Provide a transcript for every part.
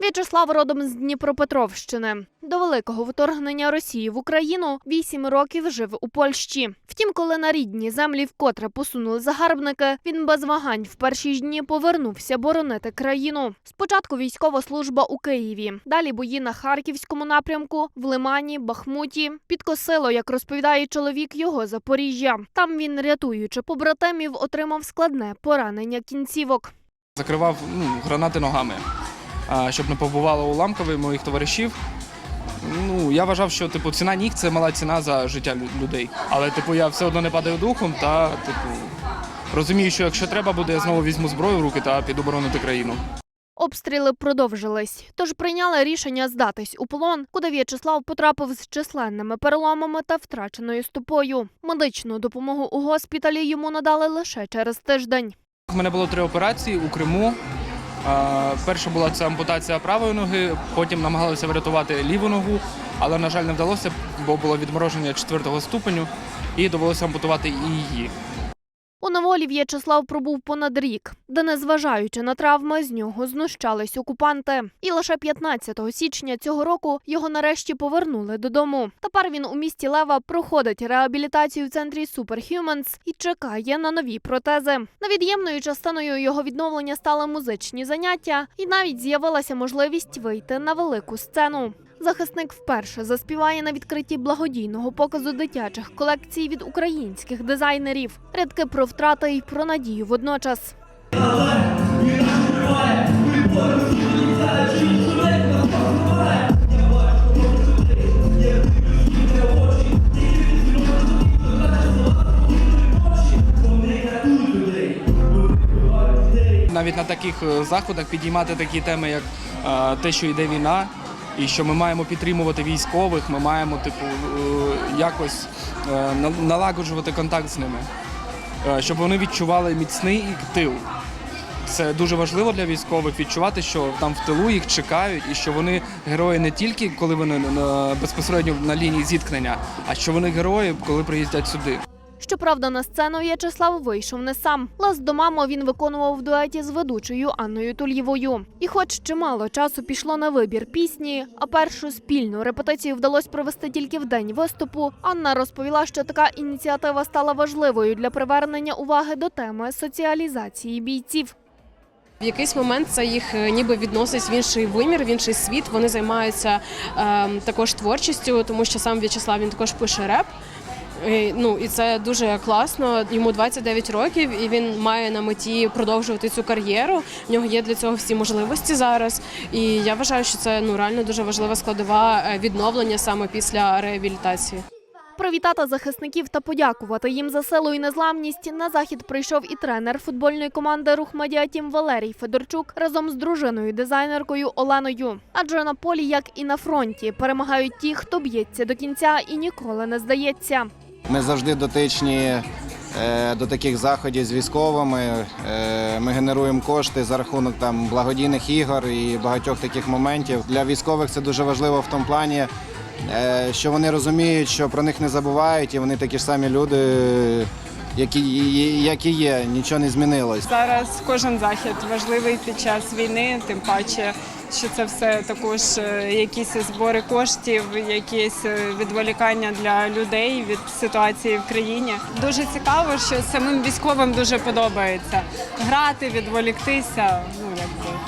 В'ячеслав родом з Дніпропетровщини. До великого вторгнення Росії в Україну вісім років жив у Польщі. Втім, коли на рідні землі вкотре посунули загарбники, він без вагань в перші ж дні повернувся боронити країну. Спочатку військова служба у Києві, далі бої на харківському напрямку, в Лимані, Бахмуті. Підкосило, як розповідає чоловік, його Запоріжжя. Там він, рятуючи побратимів, отримав складне поранення кінцівок. Закривав ну, гранати ногами, щоб не побувало уламкові моїх товаришів. Ну, я вважав, що типу, ціна ніг це мала ціна за життя людей. Але типу, я все одно не падаю духом та типу, розумію, що якщо треба буде, я знову візьму зброю в руки та піду боронити країну. Обстріли продовжились, тож прийняли рішення здатись у полон, куди В'ячеслав потрапив з численними переломами та втраченою стопою. Медичну допомогу у госпіталі йому надали лише через тиждень. У мене було три операції у Криму. Перша була це ампутація правої ноги, потім намагалися врятувати ліву ногу, але, на жаль, не вдалося, бо було відмороження четвертого ступеню і довелося ампутувати і її. У неволі В'ячеслав пробув понад рік, де, незважаючи на травми, з нього знущались окупанти. І лише 15 січня цього року його нарешті повернули додому. Тепер він у місті Лева проходить реабілітацію в центрі Superhumans і чекає на нові протези. Невід'ємною частиною його відновлення стали музичні заняття, і навіть з'явилася можливість вийти на велику сцену. Захисник вперше заспіває на відкритті благодійного показу дитячих колекцій від українських дизайнерів. Рядки про втрати і про надію водночас. Навіть на таких е, заходах підіймати такі теми, як е, те, що йде війна, і що ми маємо підтримувати військових, ми маємо типу е, якось е, налагоджувати контакт з ними, е, щоб вони відчували міцний тил. Це дуже важливо для військових відчувати, що там в тилу їх чекають, і що вони герої не тільки коли вони безпосередньо на лінії зіткнення, а що вони герої, коли приїздять сюди. Щоправда, на сцену В'ячеслав вийшов не сам. Ласт до мамо він виконував в дуеті з ведучою Анною Тульєвою. І, хоч чимало часу пішло на вибір пісні, а першу спільну репетицію вдалося провести тільки в день виступу. Анна розповіла, що така ініціатива стала важливою для привернення уваги до теми соціалізації бійців. В якийсь момент це їх е, ніби відносить в інший вимір, в інший світ. Вони займаються е, також творчістю, тому що сам В'ячеслав він також пише реп. І, ну і це дуже класно. Йому 29 років, і він має на меті продовжувати цю кар'єру. В нього є для цього всі можливості зараз. І я вважаю, що це ну реально дуже важлива складова е, відновлення саме після реабілітації. Привітати захисників та подякувати їм за силу і незламність на захід прийшов і тренер футбольної команди Рух Медіатім Валерій Федорчук разом з дружиною дизайнеркою Оленою. Адже на полі, як і на фронті, перемагають ті, хто б'ється до кінця і ніколи не здається. Ми завжди дотичні е, до таких заходів з військовими. Е, Ми генеруємо кошти за рахунок там благодійних ігор і багатьох таких моментів. Для військових це дуже важливо в тому плані, е, що вони розуміють, що про них не забувають, і вони такі ж самі люди, які, які є, нічого не змінилось. Зараз кожен захід важливий під час війни, тим паче, що це все також е, якісь збори коштів, якісь е, відволікання для людей від ситуації в країні. Дуже цікаво, що самим військовим дуже подобається грати, відволіктися. Ну якби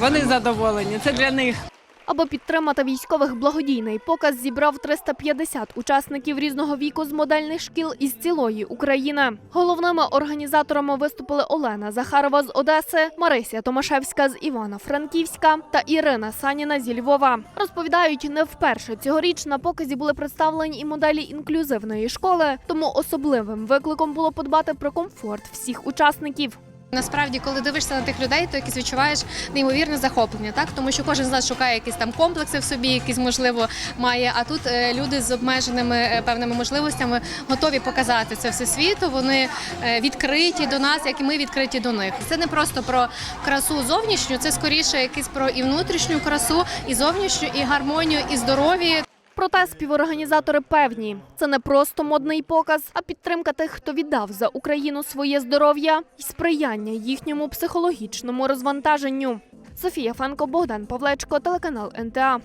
вони задоволені. Це для них. Аби підтримати військових благодійний показ зібрав 350 учасників різного віку з модельних шкіл із цілої України. Головними організаторами виступили Олена Захарова з Одеси, Марися Томашевська з Івано-Франківська та Ірина Саніна зі Львова. Розповідають, не вперше цьогоріч на показі були представлені і моделі інклюзивної школи, тому особливим викликом було подбати про комфорт всіх учасників. Насправді, коли дивишся на тих людей, то якось відчуваєш неймовірне захоплення, так тому що кожен з нас шукає якісь там комплекси в собі, якісь можливо має. А тут е, люди з обмеженими е, певними можливостями готові показати це все світу. Вони е, відкриті до нас, як і ми відкриті до них. Це не просто про красу зовнішню, це скоріше якийсь про і внутрішню красу, і зовнішню, і гармонію, і здоров'я. Проте співорганізатори певні, це не просто модний показ, а підтримка тих, хто віддав за Україну своє здоров'я і сприяння їхньому психологічному розвантаженню. Софія Фенко, Богдан Павлечко, телеканал НТА.